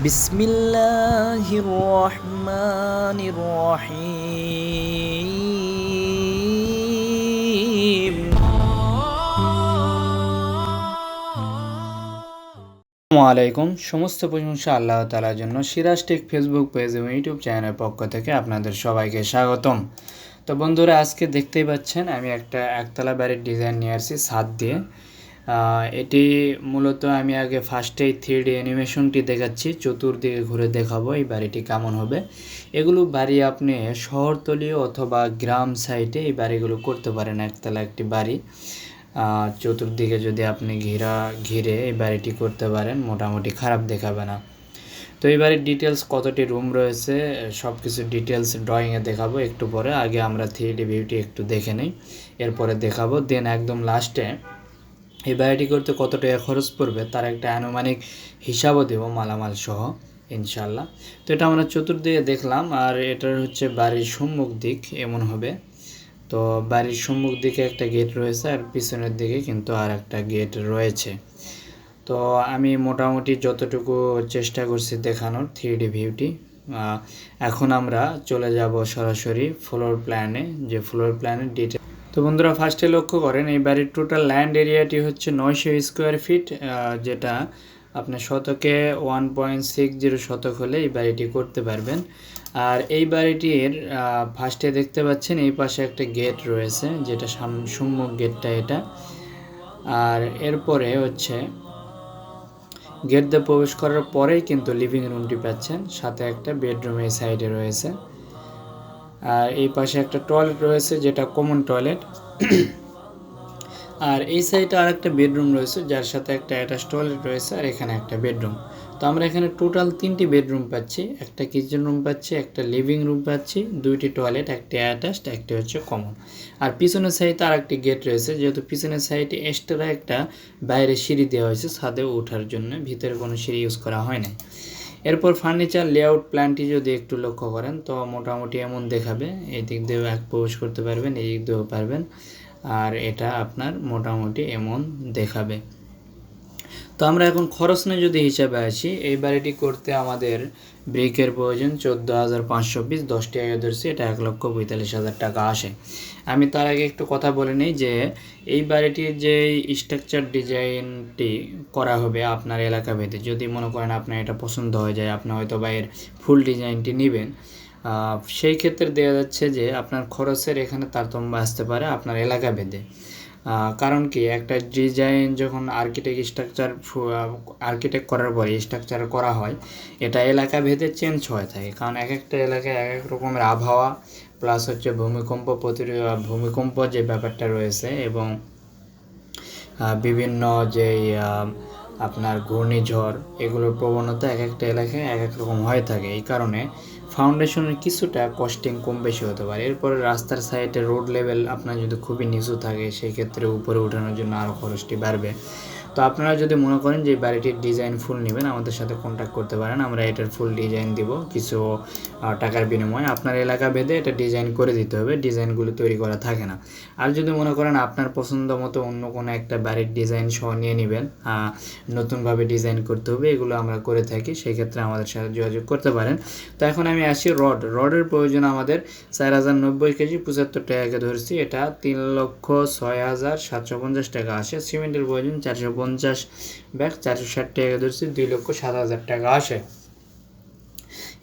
বিসমিল্লাহির রহমানির রহিম আলাইকুম সমস্ত প্রশংসা আল্লাহ তালার জন্য। সিরাজ টেক ফেসবুক পেজ এবং ইউটিউব চ্যানেলের পক্ষ থেকে আপনাদের সবাইকে স্বাগতম। তো বন্ধুরা, আজকে দেখতেই পাচ্ছেন, আমি একটা একতলা বাড়ির ডিজাইন নিয়ে আসছি ছাদ দিয়ে। এটি মূলত আমি আগে ফার্স্টেই থ্রি ডি অ্যানিমেশনটি দেখাচ্ছি, চতুর্দিকে ঘুরে দেখাবো এই বাড়িটি কেমন হবে। এগুলো বাড়ি আপনি শহরতলীয় অথবা গ্রাম সাইডে এই বাড়িগুলো করতে পারেন, একতলা একটি বাড়ি। চতুর্দিকে যদি আপনি ঘেরা, ঘিরে এই বাড়িটি করতে পারেন, মোটামুটি খারাপ দেখাবে না। তো এই বাড়ির ডিটেলস কতটি রুম রয়েছে সব কিছু ডিটেলস ড্রয়িংয়ে দেখাবো একটু পরে। আগে আমরা থ্রি ডি ভিউটি একটু দেখে নিই, এরপরে দেখাবো দেন একদম লাস্টে এই বাড়িটি করতে কত টাকা খরচ পড়বে তার একটা আনুমানিক হিসাবও দেবো মালামাল সহ ইনশাল্লাহ তো এটা আমরা চতুর্দিকে দেখলাম, আর এটার হচ্ছে বাড়ির সম্মুখ দিক এমন হবে। তো বাড়ির সম্মুখ দিকে একটা গেট রয়েছে, আর পিছনের দিকে কিন্তু আর একটা গেট রয়েছে। তো আমি মোটামুটি যতটুকু চেষ্টা করছি দেখানোর থ্রি ভিউটি এখন আমরা চলে যাব সরাসরি ফ্লোর প্ল্যানে যে ফ্লোর প্ল্যানের ডিটেল তো বন্ধুরা ফার্স্টে লক্ষ্য করেন, এই বাড়ির টোটাল ল্যান্ড এরিয়াটি হচ্ছে নয়শো স্কোয়ার ফিট যেটা আপনার শতকে ওয়ান পয়েন্ট সিক্স জিরো শতক হলে এই বাড়িটি করতে পারবেন। আর এই বাড়িটির ফার্স্টে দেখতে পাচ্ছেন, এই পাশে একটা গেট রয়েছে, যেটা সাম- সম্মুখ গেটটা এটা। আর এরপরে হচ্ছে গেট দিয়ে প্রবেশ করার পরেই কিন্তু লিভিং রুমটি পাচ্ছেন, সাথে একটা বেডরুম এই সাইডে রয়েছে। আর এই পাশে একটা টয়লেট রয়েছে, যেটা কমন টয়লেট আর এই সাইডে আর একটা বেডরুম রয়েছে, যার সাথে একটা অ্যাটাচ টয়লেট রয়েছে, আর এখানে একটা বেডরুম তো আমরা এখানে টোটাল তিনটি বেডরুম পাচ্ছি, একটা কিচেন রুম পাচ্ছি, একটা লিভিং রুম পাচ্ছি, দুইটি টয়লেট একটি অ্যাটাচড একটি হচ্ছে কমন আর পিছনের সাইডে আর একটি গেট রয়েছে, যেহেতু পিছনের সাইডে এক্সট্রা একটা বাইরে সিঁড়ি দেওয়া হয়েছে, ছাদে ওঠার জন্য, ভিতরে কোনো সিঁড়ি ইউজ করা হয় নাই। এরপর ফার্নিচার লেআউট প্ল্যানটি যদি একটু লক্ষ্য করেন, তো মোটামুটি এমন দেখাবে। এই দিক দিয়েও এক প্রবেশ করতে পারবেন এই দিক দিয়েও পারবেন। আর এটা আপনার মোটামুটি এমন দেখাবে। তো আমরা এখন খরচ নিয়ে যদি হিসাবে আসি, এই বাড়িটি করতে আমাদের ব্রিকের প্রয়োজন চোদ্দ হাজার পাঁচশো পিস দশটি আগে ধরছি, এটা এক লক্ষ পঁয়তাল্লিশ হাজার টাকা আসে। আমি তার আগে একটু কথা বলে নিই যে এই বাড়িটির যে স্ট্রাকচার ডিজাইনটি করা হবে আপনার এলাকা ভেদে যদি মনে করেন আপনার এটা পছন্দ হয়ে যায়, আপনি হয়তো বা এর ফুল ডিজাইনটি নেবেন। সেই ক্ষেত্রে দেওয়া যাচ্ছে যে আপনার খরচের এখানে তারতম্য আসতে পারে আপনার এলাকা ভেদে কারণ কি? একটা ডিজাইন যখন আর্কিটেক্ট স্ট্রাকচার আর্কিটেক্ট করার পরে স্ট্রাকচার করা হয়, এটা এলাকা ভেদে চেঞ্জ হয়ে থাকে। কারণ এক একটা এলাকায় এক এক রকমের আবহাওয়া প্লাস হচ্ছে ভূমিকম্প প্রতিরোধ ভূমিকম্প যে ব্যাপারটা রয়েছে এবং বিভিন্ন আহ, আপনার ঘূর্ণিঝড় এগুলোর প্রবণতা এক একটা এলাকায় এক এক রকম হয়ে থাকে। এই কারণে ফাউন্ডেশনের কিছুটা কস্টিং কম বেশি হতে পারে। এরপরে রাস্তার সাইডে রোড লেভেল আপনার যদি খুবই নিচু থাকে সেই ক্ষেত্রে উপরে ওঠানোর জন্য আরও খরচটি বাড়বে। তো আপনারা যদি মনে করেন যে বাড়িটির ডিজাইন ফুল নেবেন, আমাদের সাথে কন্ট্যাক্ট করতে পারেন। আমরা এটার ফুল ডিজাইন দিব। কিছু টাকার বিনিময়ে আপনার এলাকা ভেদে এটা ডিজাইন করে দিতে হবে। ডিজাইনগুলো তৈরি করা থাকে না। আর যদি মনে করেন আপনার পছন্দ মতো অন্য কোনো একটা বাড়ির ডিজাইন সহ নিয়ে নেবেন নতুনভাবে ডিজাইন করতে হবে, এগুলো আমরা করে থাকি সেই ক্ষেত্রে আমাদের সাথে যোগাযোগ করতে পারেন। তো এখন আমি আসি রড। রডের প্রয়োজন আমাদের চার হাজার নব্বই কেজি, পঁচাত্তর টাকাকে ধরছি। এটা তিন লক্ষ ছয় হাজার সাতশো পঞ্চাশ টাকা আসে। সিমেন্টের প্রয়োজন চারশো পঞ্চাশ ব্যাগ চারশো ষাট টাকা ধরছি দুই লক্ষ সাত হাজার টাকা আসে।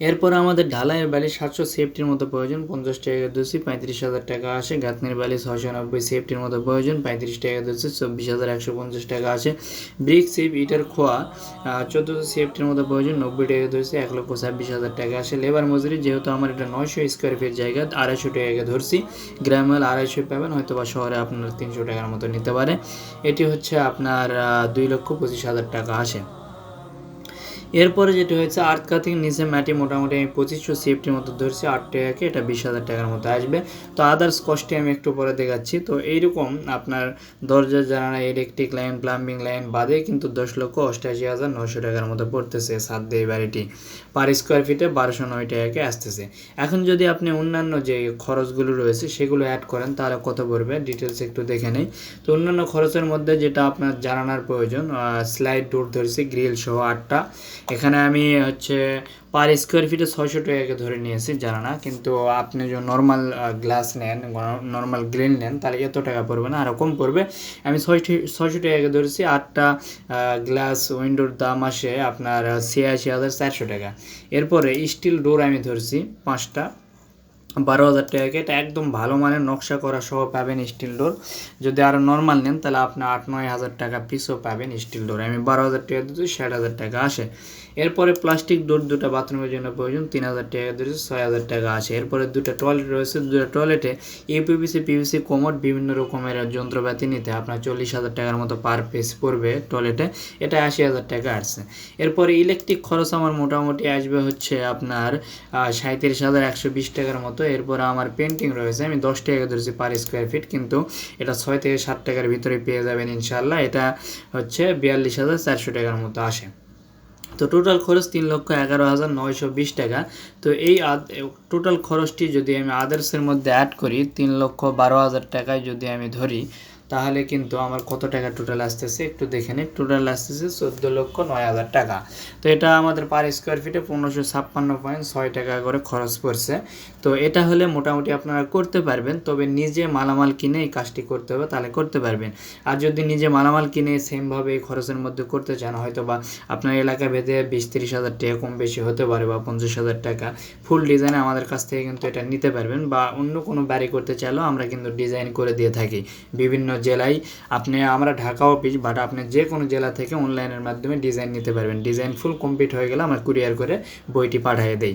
এরপর আমাদের ঢালাইয়ের বালি সাতশো সেফটির মতো প্রয়োজন, পঞ্চাশ টাকা ধরছি পঁয়ত্রিশ হাজার টাকা আসে। গাঁথনির বালি ছয়শো নব্বই সেফটির মতো প্রয়োজন, পঁয়ত্রিশ টাকা ধরছি চব্বিশ হাজার একশো পঞ্চাশ টাকা আসে। ব্রিক সিপ ইটার খোয়া চোদ্দোশো সেফটির মতো প্রয়োজন, নব্বই টাকা ধরছি এক লক্ষ ছাব্বিশ হাজার টাকা আসে। লেবার মজুরি, যেহেতু আমার এটা নয়শো স্কোয়ার ফিট জায়গা, আড়াইশো টাকা ধরছি। গ্রামে আড়াইশো পাবেন হয়তো বা শহরে আপনার তিনশো টাকার মতো নিতে পারে। এটি হচ্ছে আপনার দুই লক্ষ পঁচিশ হাজার টাকা আসে। এরপরে যেটা হয়েছে আর্থ কাতিং নিচে মাটি মোটামুটি আমি পঁচিশশো সেফটির মতো ধরছি, আট টাকাকে, এটা বিশ হাজার টাকার মতো আসবে। তো আদার্স কস্টে আমি একটু পরে দেখাচ্ছি। তো এইরকম আপনার দরজা জানানা ইলেকট্রিক লাইন প্লাম্বিং লাইন বাদে কিন্তু দশ লক্ষ অষ্টাশি হাজার নশো টাকার মতো পড়তেছে সাত দিয়ে বাড়িটি। পার স্কোয়ার ফিটে বারোশো নয় টাকাকে আসতেছে। এখন যদি আপনি অন্যান্য যে খরচগুলো রয়েছে, সেগুলো অ্যাড করেন, তাহলে কত পড়বে? ডিটেলস একটু দেখে নেই। তো অন্যান্য খরচের মধ্যে যেটা আপনার জানানোর প্রয়োজন স্লাইড ডোর ধরছি গ্রিল সহ আটটা। এখানে আমি হচ্ছে পার স্কোয়ার ফিটে ছয়শো টাকাকে ধরে নিয়েছি, জানা না, কিন্তু আপনি যদি নর্মাল গ্লাস নেন নর্মাল গ্রিল নেন, তাহলে এত টাকা পড়বে না আরও কম পড়বে। আমি ছয় ছয়শো টাকাকে ধরেছি, আটটা গ্লাস উইন্ডোর দাম আসে আপনার ছিয়াশি হাজার চারশো টাকা। এরপরে স্টিল ডোর আমি ধরছি, পাঁচটা। বারো হাজার টাকাকে এটা একদম ভালো মানের নকশা করা সহ পাবেন স্টিল ডোর যদি আরও নর্মাল নেন, তাহলে আপনি আট, নয় হাজার টাকা পিসও পাবেন স্টিল ডোর আমি বারো হাজার টাকা দিচ্ছি ষাট হাজার টাকা আসে। এরপরে প্লাস্টিক ডোর দুটো বাথরুমের জন্য প্রয়োজন, তিন হাজার টাকা দিয়েছে, ছয় হাজার টাকা আসে। এরপরে দুটো টয়লেট রয়েছে, দুটো টয়লেটে ইউপিপিসি পিভিসি কোমোড বিভিন্ন রকমের যন্ত্রপাতি নিতে আপনার চল্লিশ হাজার টাকার মতো পার পিস পড়বে টয়লেটে এটা আশি হাজার টাকা আসছে। এরপরে ইলেকট্রিক খরচ আমার মোটামুটি আসবে হচ্ছে আপনার সাঁত্রিশ হাজার একশো বিশ টাকার মতো এরপরে আমার পেন্টিং রয়েছে। আমি দশ টাকা ধরেছি পার স্কোয়ার ফিট কিন্তু এটা ছয় থেকে সাত টাকার ভিতরে পেয়ে যাবেন ইনশাল্লাহ এটা হচ্ছে বিয়াল্লিশ হাজার চারশো টাকার মতো আসে। তো টোটাল খরচ তিন লক্ষ এগারো হাজার নয়শো বিশ টাকা। তো এই টোটাল খরচটি যদি আমি আদার্সের মধ্যে অ্যাড করি, তিন লক্ষ বারো হাজার টাকায় যদি আমি ধরি, তাহলে কিন্তু আমার কত টাকা টোটাল আসতেছে? একটু দেখে নিই টোটাল আসতেছে চোদ্দ লক্ষ নয় হাজার টাকা। তো এটা আমাদের পার স্কোয়ার ফিটে পনেরোশো ছাপ্পান্ন পয়েন্ট ছয় টাকা করে খরচ পড়ছে। তো এটা হলে মোটামুটি আপনারা করতে পারবেন, তবে নিজে মালামাল কিনে এই কাজটি করতে হবে, তাহলে করতে পারবেন। আর যদি নিজে মালামাল কিনে সেমভাবে এই খরচের মধ্যে করতে চান, হয়তো বা আপনার এলাকা ভেদে বিশ তিরিশ হাজার টাকা কম বেশি হতে পারে বা পঞ্চাশ হাজার টাকা। ফুল ডিজাইন আমাদের কাছ থেকে কিন্তু এটা নিতে পারবেন বা অন্য কোনো বাড়ি করতে চাইলেও আমরা কিন্তু ডিজাইন করে দিয়ে থাকি। বিভিন্ন জেলায় আপনি, আমরা ঢাকা অফিস বাট আপনি যে কোনো জেলা থেকে অনলাইনের মাধ্যমে ডিজাইন নিতে পারবেন। ডিজাইন ফুল কমপ্লিট হয়ে গেলে আমরা কুরিয়ার করে বইটি পাঠিয়ে দেই।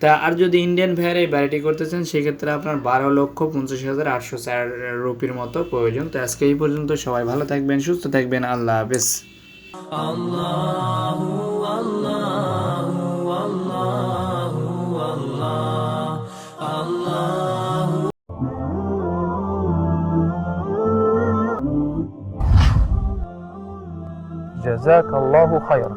তা আর যদি ইন্ডিয়ান ভ্যার এই বাড়িটি করতে চান সেক্ষেত্রে আপনার বারো লক্ষ পঞ্চাশ হাজার আটশো চার রুপির মতো প্রয়োজন তো আজকে এই পর্যন্ত সবাই ভালো থাকবেন সুস্থ থাকবেন আল্লাহ হাফেজ جزاك الله خيرا